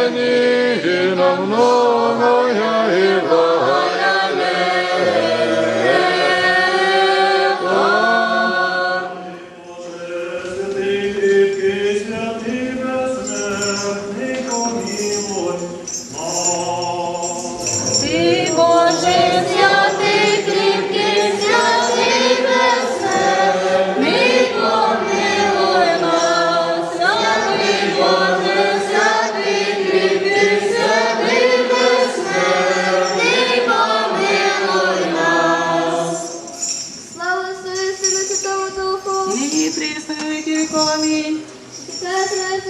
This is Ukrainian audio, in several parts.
Осени на многое и благое Нині присно віки віков, амінь. Святая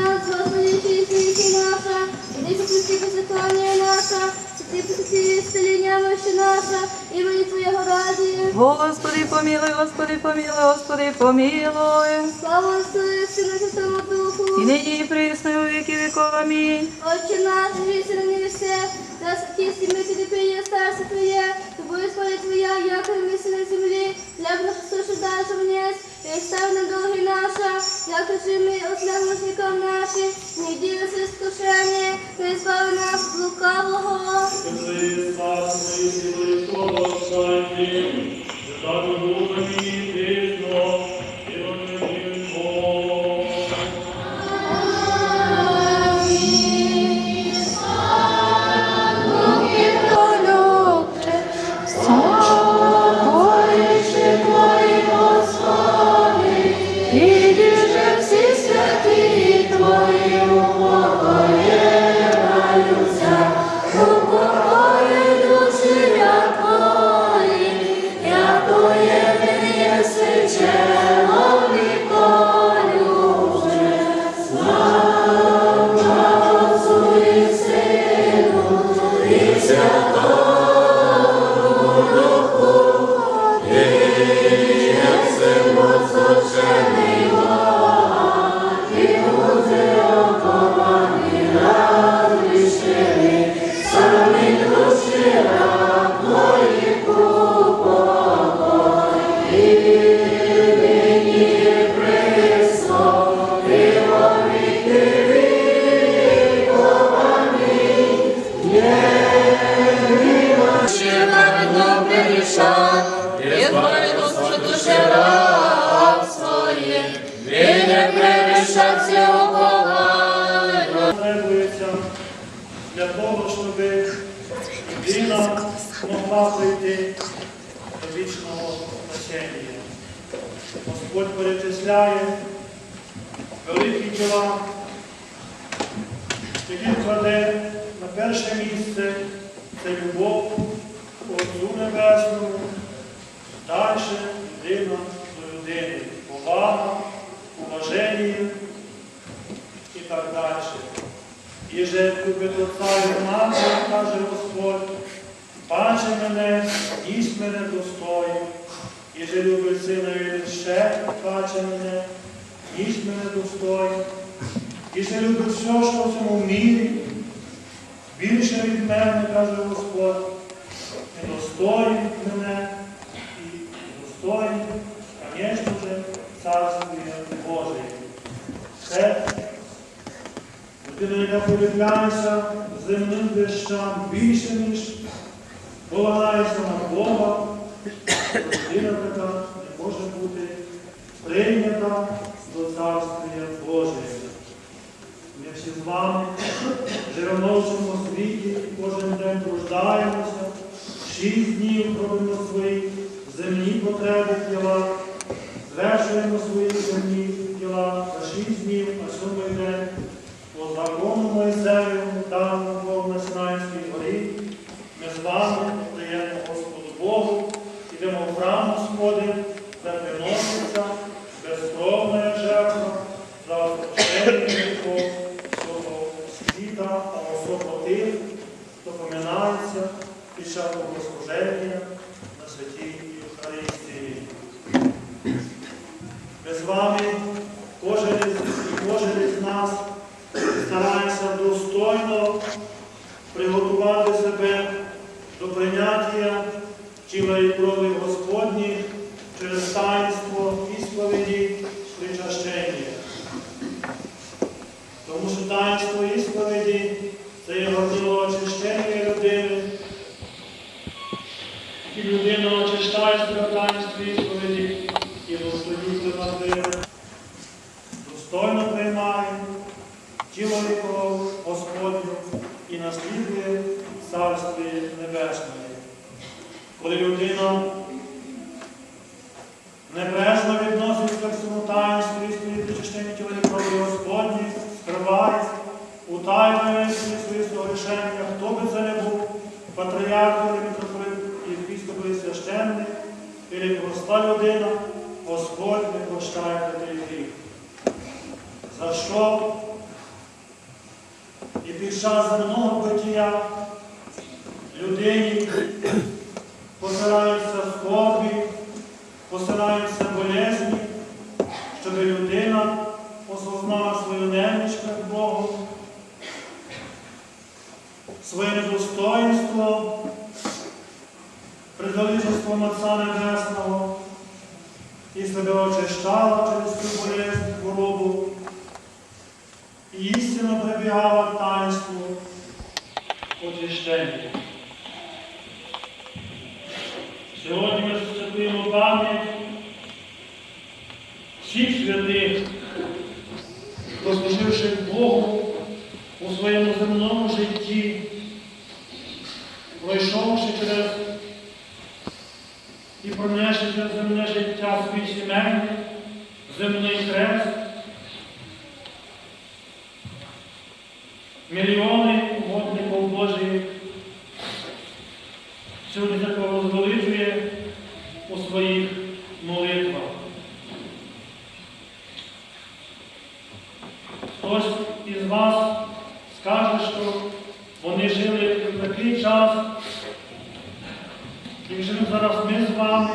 нас, Господи, чисті наша, іди посвяти посвятання наша, святи посвяти ісцеління мощі наша, імені Твоєго раді. Господи, помилуй, Господи, помилуй, Господи, помилуй. Слава Сину і Святому Духу! І нині у віки віков, амінь. Отче наш, життя на небесе, нас тісті ми тобі приє старце Твоє, тобою воля Твоя, як і мисли на землі, хліб наш суші даш вниз, і став на долги наша, як і ми ослягнушникам наші, не ділися скушення, не збави нас лукавого. Скажи, царство і сили, що восстаньте, Святому Духу могла прийти до вічного спасіння. Господь перечисляє великі діла, які кладе на перше місце це любов к Отцю Небесному, далі людина до людини, повага, уваження і так далі. І же любить Отця і мати, каже Господь, бачи мене, їсть мене достою. І же любить сина ще бачи мене, їсть мене достою. І же любить все, що в цьому мірі, більше від мене, каже Господь, недостоїн мене і достоїн, звісно же, царствує Боже. Це людина, яка полюбляється земним вещам більше, ніж полагається на Бога, людина така не може бути прийнята до царствия Божого. Ми всі з вами живемо в цьому світі і кожен день труждаємося, шість днів робимо свої земні потреби тіла, звершуємо свої земні тіла за шість днів, а сьомий день по закону Моїсеєвому, світа, особо тих, хто поминається під час богослуження на святій Євхаристії. Ми з вами, кожен із, кожен із нас старається достойно приготувати себе до прийняття тіла і крові Господні через таїнство ісповіді причащення. Тому що таїнство ісповіді це є горнило очищення людини. І людина очищає себе в таїнстві ісповіді і достоїться на диво. Достойно приймає тіло і кров Господню наслідує Царстві Небесне. Коли людина небрежно відноситься к цьому таїнству і свої причащення тіла і крові Господні, скриває, утаює всі свої согрішення, хто би це не був, патріарх, митрополит, і священник, і проста людина, Господь не прощає такий гріх. За що час земного битія людині хто служивши Богу у своєму земному як зараз ми з вами,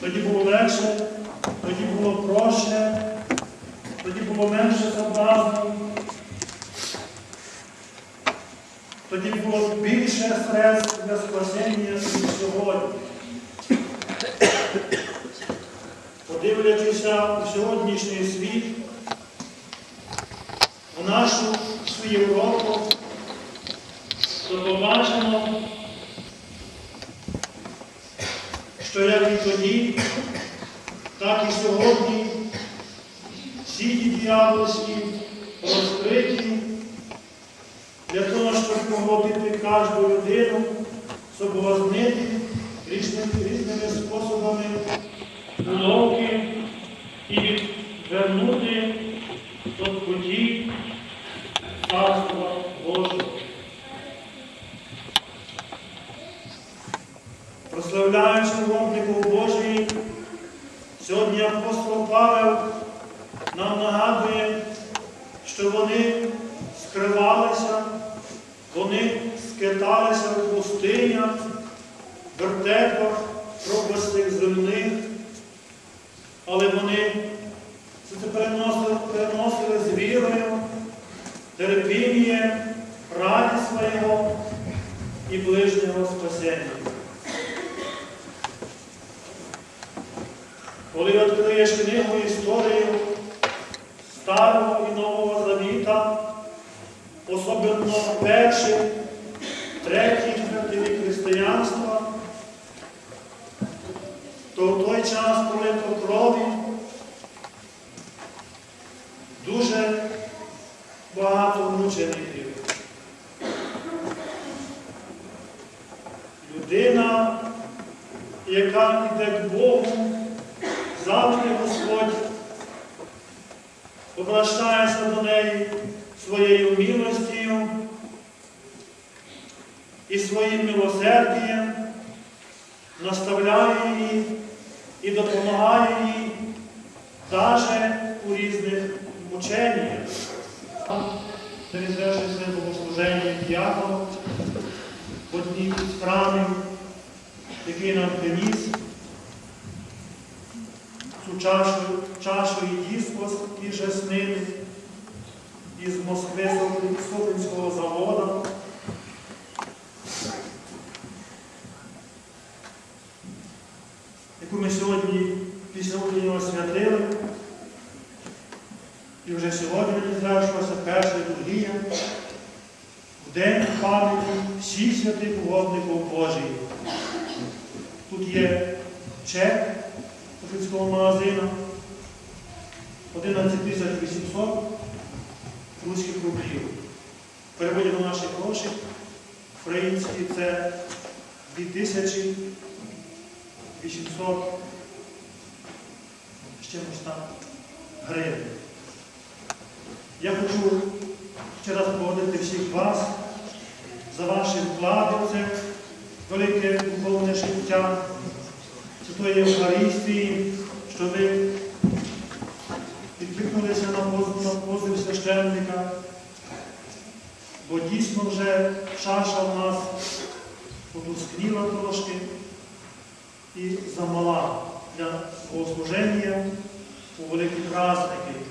тоді було легше, тоді було проще, тоді було менше соблазнів, тоді було більше средств для спасіння, ніж сьогодні. Подивлячися у сьогоднішній світ, у нашу свою Європу, то побачимо, що як і тоді, так і сьогодні всі ті діяльності розкриті для того, щоб погодити кожну людину, соблазнити різними, способами уловки і відвернути до путі Царства Прославляючи вогнику Божий, сьогодні апостол Павел нам нагадує, що вони скривалися, вони скиталися в пустинях, вертепах, пропастих земних, але вони яка йде к Богу, завжди Господь обращається до неї своєю милостю і своїм милосердієм, наставляє її і допомагає їй навіть у різних мученнях. Через своє богослуження діакон в одній з який нам приніс цю чашу, чашу 2000 800 з чимось там гривень. Я хочу ще раз поблагодарити всіх вас за ваші вклади в це велике духовне життя, Святої Євхаристії, що ви відкликнулися на позив священника, бо дійсно вже чаша в нас потускніла трошки і замала для богослуження у великі праздники.